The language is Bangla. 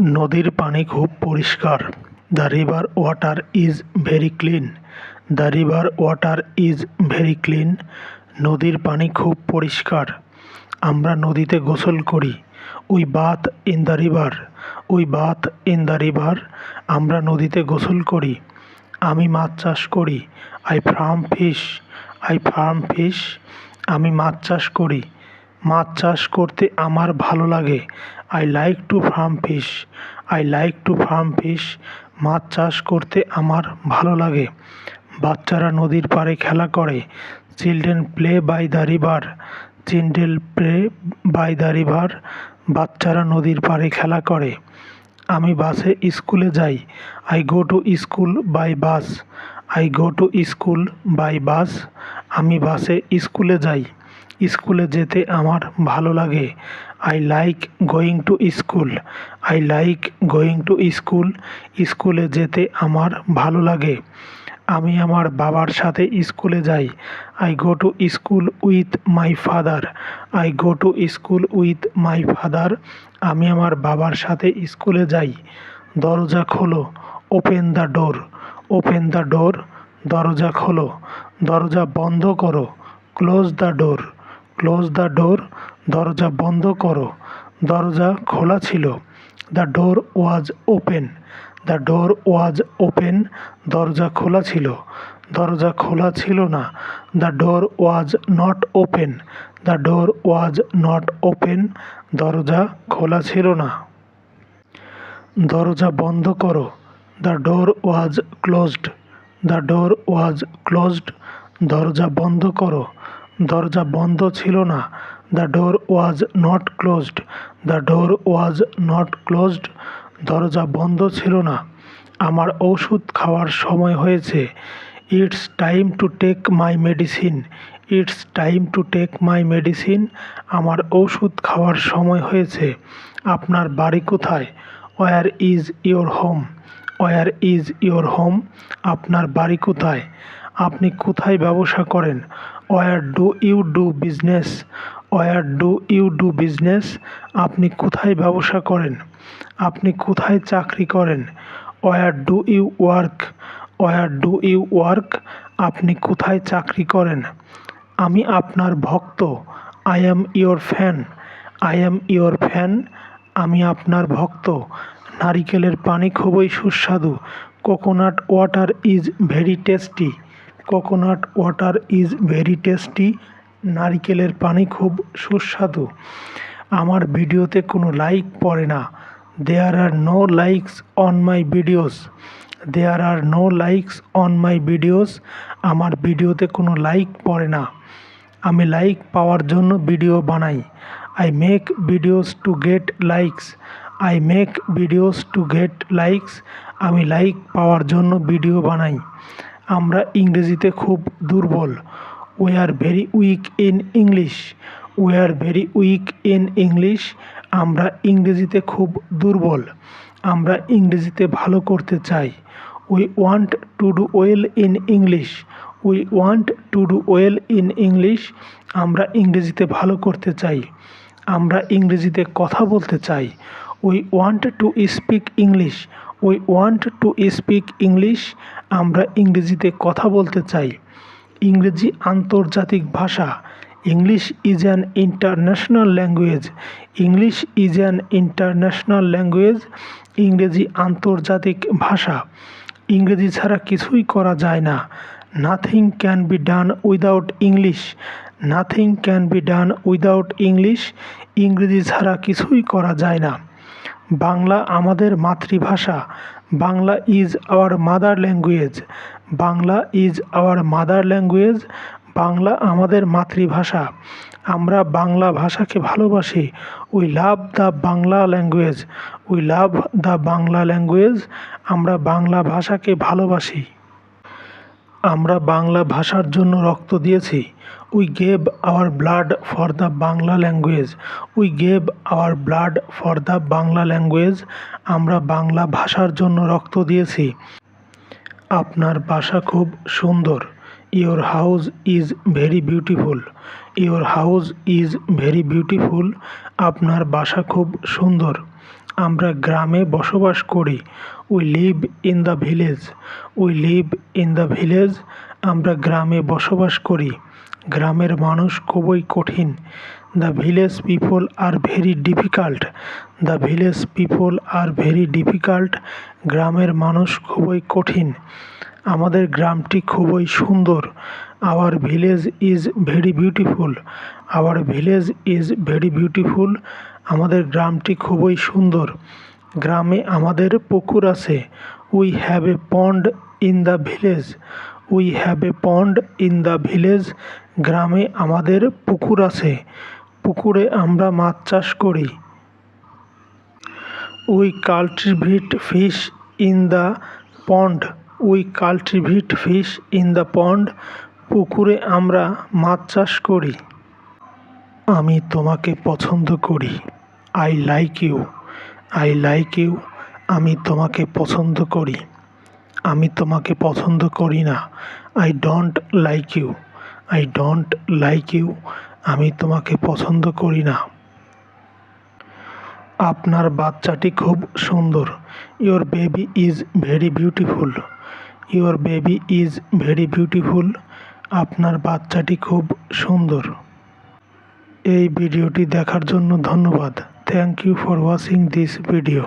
নদীর পানি খুব পরিষ্কার। The river water is very clean the river water is very clean নদীর পানি খুব পরিষ্কার। আমরা নদীতে গোসল করি। We bath in the river we bath in the river আমরা নদীতে গোসল করি। আমি মাছ চাষ করি। I farm fish I farm fish আমি মাছ চাষ করি। মাছ চাষ করতে আমার ভালো লাগে। I like to farm fish I like to farm fish মাছ চাষ করতে আমার ভালো লাগে। বাচ্চারা নদীর পাড়ে খেলা করে। Children play by the river children play by the river বাচ্চারা নদীর পাড়ে খেলা করে। আমি বাসে স্কুলে যাই। I go to school by bus I go to school by bus আমি বাসে স্কুলে যাই। স্কুলে যেতে আমার ভালো লাগে। I like going to school I like going to school স্কুলে যেতে আমার ভালো লাগে। আমি আমার বাবার সাথে স্কুলে যাই। I go to school with my father I go to school with my father আমি আমার বাবার সাথে স্কুলে যাই। দরজা খোলো। Open the door open the door দরজা খোলো। দরজা বন্ধ করো। Close the door close the door দরজা বন্ধ করো। দরজা খোলা ছিল। The door was open the door was open দরজা খোলা ছিল। দরজা খোলা ছিল না। The door was not open the door was not open দরজা খোলা ছিল না। দরজা বন্ধ করো। The door was closed the door was closed দরজা বন্ধ করো। দরজা বন্ধ ছিল না। The door was not closed the door was not closed দরজা বন্ধ ছিল না। আমার ওষুধ খাওয়ার সময় হয়েছে। It's time to take my medicine it's time to take my medicine আমার ওষুধ খাওয়ার সময় হয়েছে। আপনার বাড়ি কোথায়? Where is your home where is your home আপনার বাড়ি কোথায়? আপনি কোথায় ব্যবসা করেন? Where do you do business? Where do you do business? আপনি কোথায় ব্যবসা করেন? আপনি কোথায় চাকরি করেন? Where do you work? Where do you work? আপনি কোথায় চাকরি করেন? আমি আপনার ভক্ত। I am your fan. I am your fan. আমি আপনার ভক্ত। নারিকেলের পানি খুবই সুস্বাদু। Coconut water is very tasty. Coconut water is very tasty নারিকেলের পানি খুব সুস্বাদু। আমার ভিডিওতে কোনো লাইক পড়ে না। There are no likes on my videos there are no likes on my videos আমার ভিডিওতে কোনো লাইক পড়ে না। আমি লাইক পাওয়ার জন্য ভিডিও বানাই। I make videos to get likes I make videos to get likes আমি লাইক পাওয়ার জন্য ভিডিও বানাই। আমরা ইংরেজিতে খুব দুর্বল। We are very weak in English we are very weak in English আমরা ইংরেজিতে খুব দুর্বল। আমরা ইংরেজিতে ভালো করতে চাই। We want to do well in English we want to do well in English আমরা ইংরেজিতে ভালো করতে চাই। আমরা ইংরেজিতে কথা বলতে চাই। We want to speak English we want to speak English আমরা ইংরেজিতে কথা বলতে চাই। ইংরেজি আন্তর্জাতিক ভাষা। English is an international language English is an international language ইংরেজি আন্তর্জাতিক ভাষা। ইংরেজি ছাড়া কিছুই করা যায় না। Nothing can be done without English nothing can be done without English ইংরেজি ছাড়া কিছুই করা যায় না। বাংলা আমাদের মাতৃভাষা, Bangla is our mother language Bangla is our mother language Bangla আমাদের মাতৃভাষা। আমরা বাংলা ভাষাকে ভালোবাসি। We love the Bangla language we love the Bangla language আমরা বাংলা ভাষাকে ভালোবাসি। আমরা বাংলা ভাষার জন্য রক্ত দিয়েছি। We gave our blood for the Bangla language we gave our blood for the Bangla language আমরা বাংলা ভাষার জন্য রক্ত দিয়েছি। আপনার বাসা খুব সুন্দর। Your house is very beautiful your house is very beautiful আপনার বাসা খুব সুন্দর। আমরা গ্রামে বসবাস করি। We live in the village we live in the village আমরা গ্রামে বসবাস করি। গ্রামের মানুষ খুবই কঠিন। The village people are very difficult the village people are very difficult গ্রামের মানুষ খুবই কঠিন। আমাদের গ্রামটি খুবই সুন্দর। Our village is very beautiful our village is very beautiful আমাদের গ্রামটি খুবই সুন্দর। গ্রামে আমাদের পুকুর আছে। We have a pond in the village we have a pond in the village গ্রামে আমাদের পুকুর আছে। পুকুরে আমরা মাছ চাষ করি। We cultivate fish in the pond we cultivate fish in the pond পুকুরে আমরা মাছ চাষ করি। আমি তোমাকে পছন্দ করি। I like you I like you আমি তোমাকে পছন্দ করি। আমি তোমাকে পছন্দ করি না। I don't like you I don't like you আমি তোমাকে পছন্দ করি না। আপনার বাচ্চাটি খুব সুন্দর। Your baby is very beautiful your baby is very beautiful আপনার বাচ্চাটি খুব সুন্দর। এই ভিডিওটি দেখার জন্য ধন্যবাদ। Thank you for watching this video